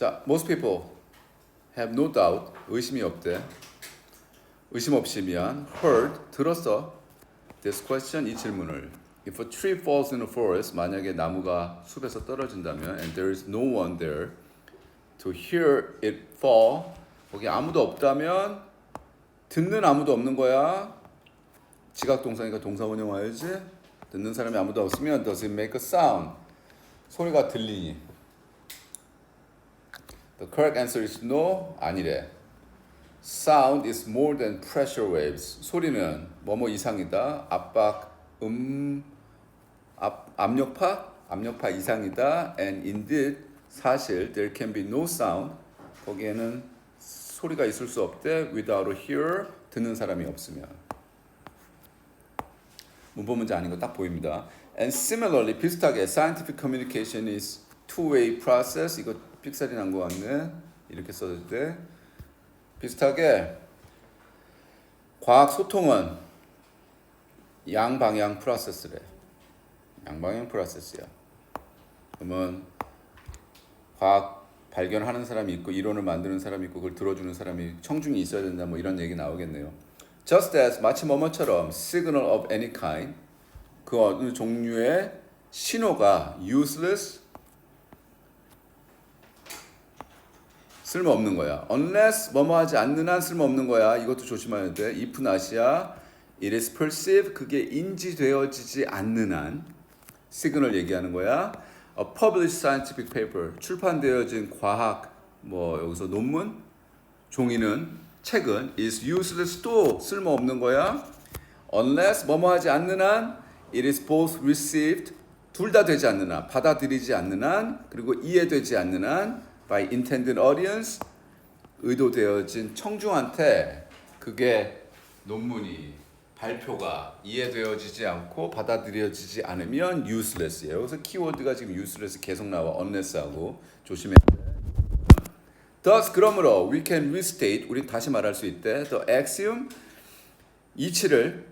자, most people have no doubt 의심이 없대. 의심 없이 미안. heard 들었어. This question 이 질문을. If a tree falls in a forest 만약에 나무가 숲에서 떨어진다면 and there is no one there to hear it fall 거기 아무도 없다면 듣는 아무도 없는 거야. 지각 동사니까 동사 원형 와야지. 듣는 사람이 아무도 없으면 does it make a sound? 소리가 들리니. The correct answer is no. 아니래. Sound is more than pressure waves. 소리는 뭐뭐 이상이다. 압박, 음, 압, 압력파, 압력파 이상이다. And indeed, 사실 there can be no sound. 거기에는 소리가 있을 수 없대. Without a hearer, 듣는 사람이 없으면. 문법 문제 아닌 거 딱 보입니다. And similarly, 비슷하게 scientific communication is two-way process. 이거 픽셀이 난거 같네. 이렇게 써도 돼. 비슷하게 과학 소통은 양방향 프로세스래. 양방향 프로세스야. 그러면 과학 발견하는 사람이 있고 이론을 만드는 사람이 있고 그걸 들어주는 사람이 청중이 있어야 된다 뭐 이런 얘기 나오겠네요. Just as 마치 뭐뭐처럼 signal of any kind 그 어느 종류의 신호가 useless 쓸모없는 거야. Unless 뭐뭐 하지 않는 한 쓸모없는 거야. 이것도 조심해야 돼. If not이야. It is perceived 그게 인지되어지지 않는 한 시그널 얘기하는 거야. A published scientific paper 출판되어진 과학 뭐 여기서 논문 종이는 책은 is useless 또 쓸모없는 거야. Unless 뭐뭐 하지 않는 한 it is both received 둘 다 되지 않는 한 받아들이지 않는 한 그리고 이해되지 않는 한 by intended audience 의도되어진 청중한테 그게 논문이 발표가 이해되어지지 않고 받아들여지지 않으면 useless예요. 그래서 키워드가 지금 useless 계속 나와 unless하고 조심해야 돼. Thus 그러므로 we can restate 우리 다시 말할 수 있대. The axiom 이치를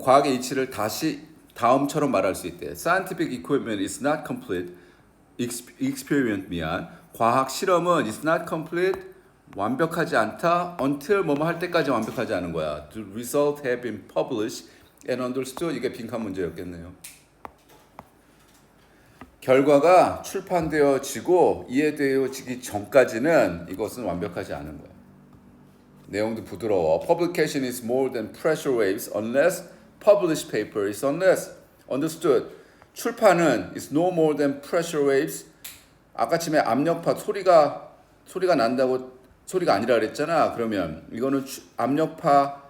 과학의 이치를 다시 다음처럼 말할 수 있대. Scientific equipment is not complete. Ex- experiment 미안. 과학 실험은 is not complete. 완벽하지 않다. until 뭐뭐 할 때까지 완벽하지 않은 거야. The result have been published and understood. 이게 빈칸 문제였겠네요. 결과가 출판되어지고 이해되어지기 전까지는 이것은 완벽하지 않은 거야. 내용도 부드러워. Publication is more than pressure waves unless published paper is unless understood. 출판은 is no more than pressure waves. 아까쯤에 압력파 소리가 소리가 난다고 소리가 아니라 그랬잖아. 그러면 이거는 추- 압력파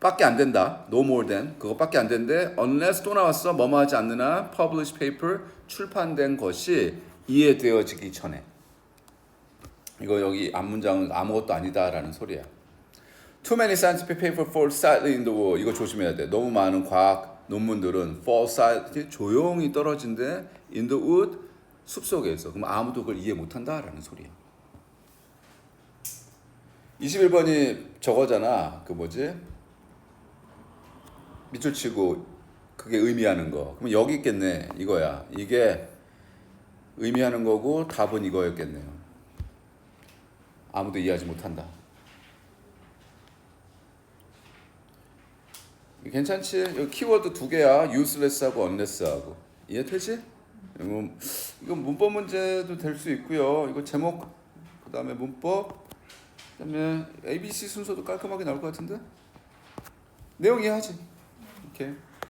밖에 안 된다. No more than 그거밖에 안 된대. Unless 또 나왔어. 뭐뭐 하지 한 published paper 출판된 것이 이해되어지기 전에. 이거 여기 앞 문장은 아무것도 아니다라는 소리야. Too many scientific paper fall silently in the world. 이거 조심해야 돼. 너무 많은 과학 논문들은 fall silently 조용히 떨어진대 in the wood 숲속에서. 그럼 아무도 그걸 이해 못한다라는 소리야. 21번이 저거잖아. 그 뭐지? 밑줄 치고 그게 의미하는 거. 그럼 여기 있겠네. 이거야. 이게 의미하는 거고 답은 이거였겠네요. 아무도 이해하지 못한다. 괜찮지? 여기 키워드 두 개야. useless하고 unless하고. 이해되지? 이거, 이거 문법 문제도 될 수 있고요. 이거 제목 그 다음에 문법 그 다음에 ABC 순서도 깔끔하게 나올 것 같은데? 내용 이해하지? 오케이.